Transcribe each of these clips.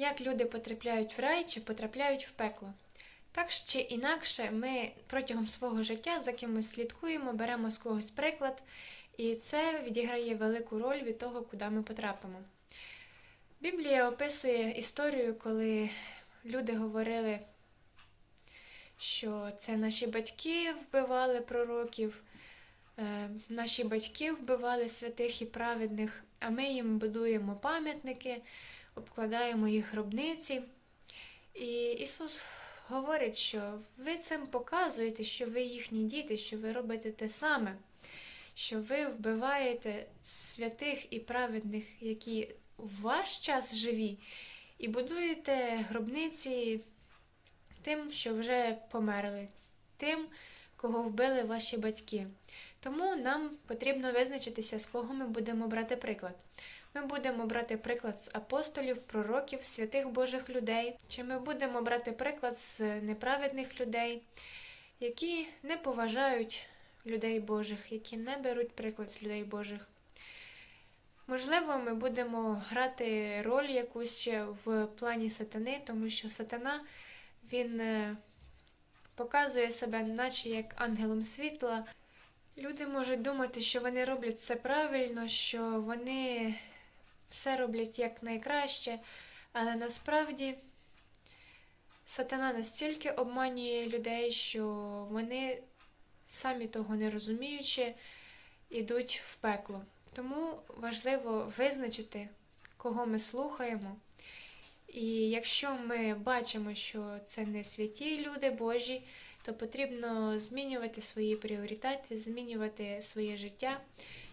як люди потрапляють в рай чи потрапляють в пекло. Так чи інакше, ми протягом свого життя за кимось слідкуємо, беремо з когось приклад, і це відіграє велику роль від того, куди ми потрапимо. Біблія описує історію, коли люди говорили, що це наші батьки вбивали пророків, е, наші батьки вбивали святих і праведних, а ми їм будуємо пам'ятники, обкладаємо їх гробниці. І Ісус говорить, що ви цим показуєте, що ви їхні діти, що ви робите те саме, що ви вбиваєте святих і праведних, які в ваш час живі, і будуєте гробниці тим, що вже померли, тим, кого вбили ваші батьки. Тому нам потрібно визначитися, з кого ми будемо брати приклад. Ми будемо брати приклад з апостолів, пророків, святих Божих людей, чи ми будемо брати приклад з неправедних людей, які не поважають людей Божих, які не беруть приклад з людей Божих. Можливо, ми будемо грати роль якусь ще в плані сатани, тому що сатана він е, показує себе, наче як ангелом світла. Люди можуть думати, що вони роблять все правильно, що вони все роблять як найкраще, але насправді сатана настільки обманює людей, що вони, самі того не розуміючи, йдуть в пекло. Тому важливо визначити, кого ми слухаємо. І якщо ми бачимо, що це не святі люди Божі, то потрібно змінювати свої пріоритети, змінювати своє життя,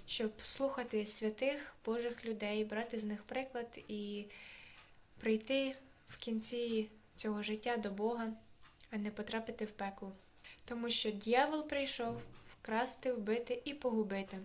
щоб слухати святих Божих людей, брати з них приклад і прийти в кінці цього життя до Бога, а не потрапити в пекло. Тому що дьявол прийшов вкрасти, вбити і погубити.